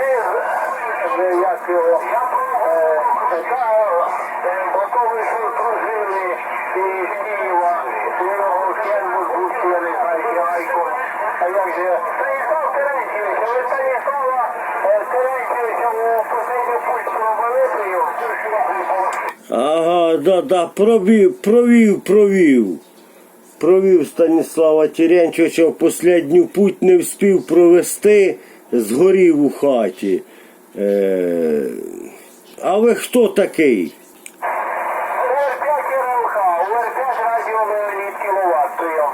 е, як його, е, е, ви що служили із Києва, Гайко. А як же, Станіслав Терентьєвич, ви Станіслава е, Терентьєвича у последню пульт пробили? Ага, да, да, провів, провів, провів. Провів Станіслава Терентьовича в последню путь не встиг провести, згорів у хаті. Е, а ви хто такий? УР-5 РЛХ, УР-5 радіо Леонід Кіловат прийом.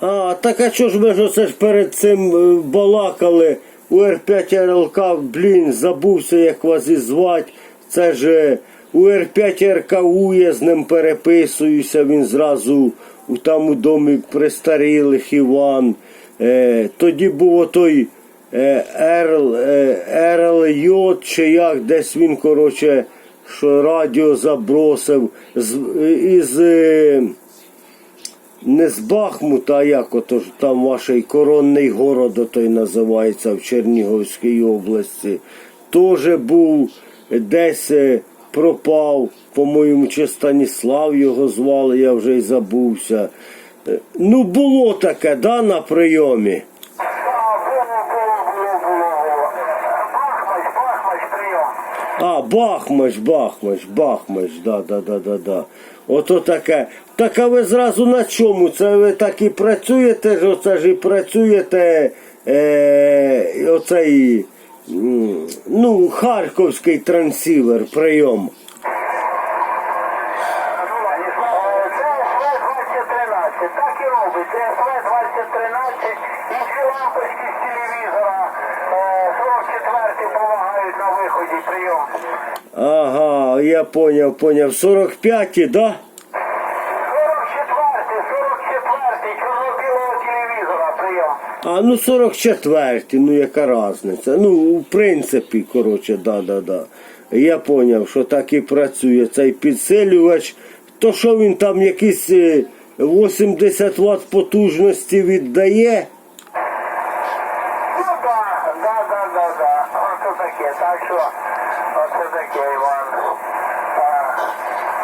А, так а чого ж ми ж оце ж перед цим е, балакали? У Р5 РЛК, блін, забувся, як вас і звать. Це ж е, у Р5 РКУ я з ним переписуюся, він зразу у там у домі престарілих Іван. Е, тоді був отой е, РЛ, е, РЛЙ, чи як, десь він, коротше, що радіо забросив з, із. Е, не з Бахмута, а як ото ж там ваш коронний город той називається в Чернігівській області. Теж був десь пропав, по-моєму, чи Станіслав його звали, я вже й забувся. Ну, було таке, да, на прийомі. А, Бахмач, Бахмач, Бахмач, да, да, да, да, да. Ото таке. Так а ви зразу на чому? Це ви так і працюєте ж, оце ж і працюєте е, оцей ну, харківський трансівер прийом. Е, Це СВ-2013, так і робить. Це СВ-2013 і ці лампочки з телевізора е, 44 допомагають на виході прийом. Ага, я поняв, поняв. 45-ті, да? 44, 44 чорно-білого телевізора прийом. А ну 44-ті, ну яка різниця? Ну, в принципі, коротше, да, да, да. Я поняв, що так і працює цей підсилювач. То що він там якісь е, 80 Вт потужності віддає? Так, да, да, да, да. Оце таке, так що, оце таке, Іван. А,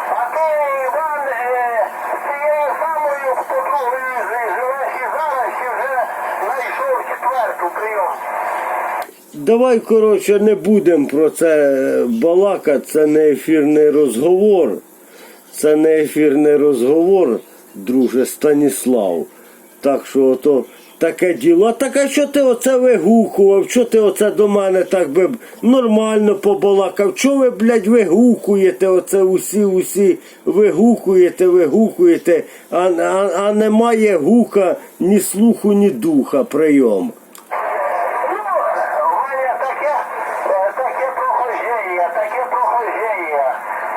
а ти, Іван, з цією самою подругою жи- живеш і зараз, чи вже знайшов четверту прийом? Давай, коротше, не будемо про це балакати, це не ефірний розговор. Це не ефірний розговор, друже Станіслав. Так що ото таке діло. Так а що ти оце вигукував? Що ти оце до мене так би нормально побалакав? Чого ви, блядь, вигукуєте? Оце усі, усі вигукуєте, вигукуєте, а, а, а немає гука ні слуху, ні духа прийом. Ну, Ваня, таке, е, таке прохождення, таке прохождення.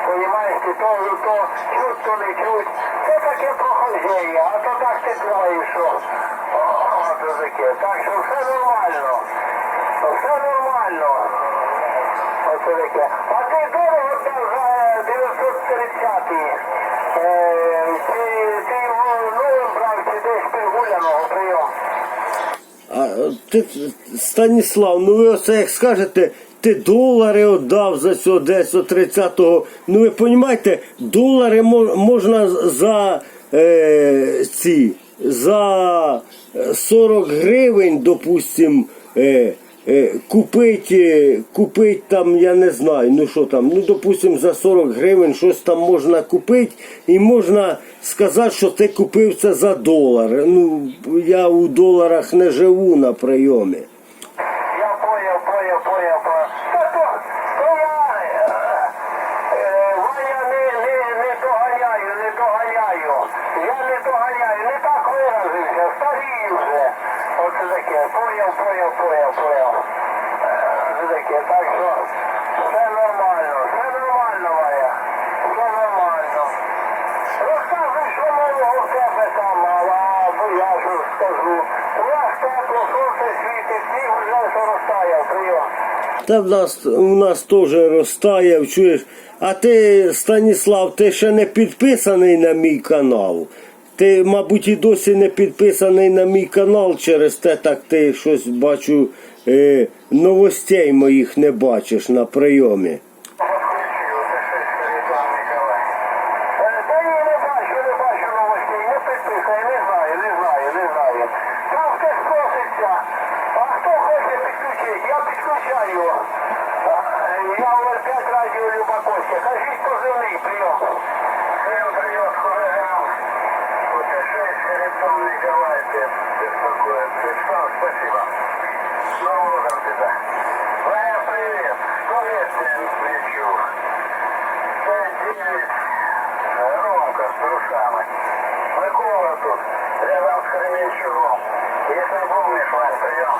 Понимаєте, то, то чуть, то не чуть. Це таке прохождення, а то так думаєш, що о, таке. Так що все нормально. Все нормально. Оце таке. А ти дорого дав за 930 е, ти його брав, чи десь підгуляного прийом? А ти, Станіслав, ну ви оце як скажете, ти долари віддав за цього десь 30-го. Ну ви розумієте, долари можна за е, ці за 40 гривень, допустим, е, е, купити, купить там, я не знаю, ну що там, ну допустим, за 40 гривень щось там можна купити, і можна сказати, що ти купив це за долар. Ну, я у доларах не живу на прийомі. Я понял, понял, понял, понял. Та то, то я, е, е, Ваня, не, не, не доганяю, не доганяю. Я не доганяю, не так виразився, старію вже. Оце таке, понял, понял, понял, понял. Е, Оце таке, так що все нормально, все нормально, Ваня, все нормально. Розказуй, що нового в тебе там, а бо я ж скажу. У нас тепло, сонце світить, сніг вже що розтаяв, прийом. Та в нас у нас теж розтаяв, чуєш. А ти, Станіслав, ти ще не підписаний на мій канал. Ти, мабуть, і досі не підписаний на мій канал через те, так ти щось бачу, е, новостей моїх не бачиш на прийомі. Не знаю, не знаю, не знаю. А хто хоче підключити? Я підключаю. Е, Я в 5 радіо Любакося. Кажіть позивний прийом. Прийом, прийом, колегам. Оце щось Харитон Ніколай беспокоит. Святослав, спасибо. Ну, вот тебя. Ваня, привет. Сто лет тебя не встречу. Пять, девять. Ромка с трусами. Микола тут, рядом с Кременчугом. Если помнишь, Вань, прием.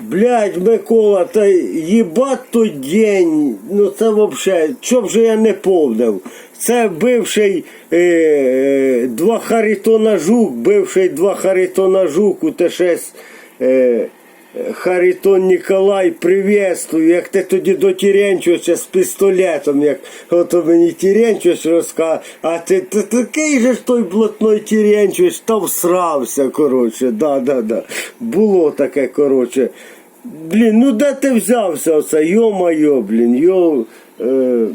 Блядь, Микола, та їбать той день, ну це вообще, що б же я не повдав. Це бивший е, е, два Харитона Жук, бивший два Харитона Жук, у те щось е, Харитон Ніколай, приветствую, як ти тоді до з пістолетом, як ото мені Тіренчович розказав, а ти, ти такий же ж той блатной Тіренчович, та всрався, коротше, да, да, да. Було таке, коротше. Блін, ну де ти взявся оце, йо-майо, блін, йо. Е,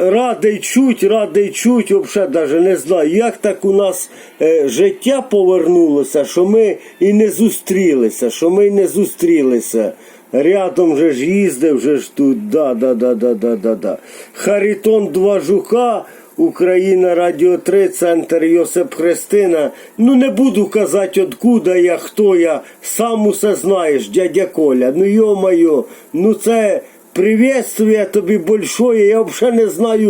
радий чуть, радий чуть, взагалі навіть не знаю, як так у нас е, життя повернулося, що ми і не зустрілися, що ми не зустрілися. Рядом же ж їздив, же ж тут, да, да, да, да, да, да, да. Харитон Два Жука, Україна Радіо 3, центр Йосип Христина. Ну не буду казати, откуда я, хто я, сам усе знаєш, дядя Коля. Ну йо-моє, ну це приветствие тобі большое, я взагалі не знаю.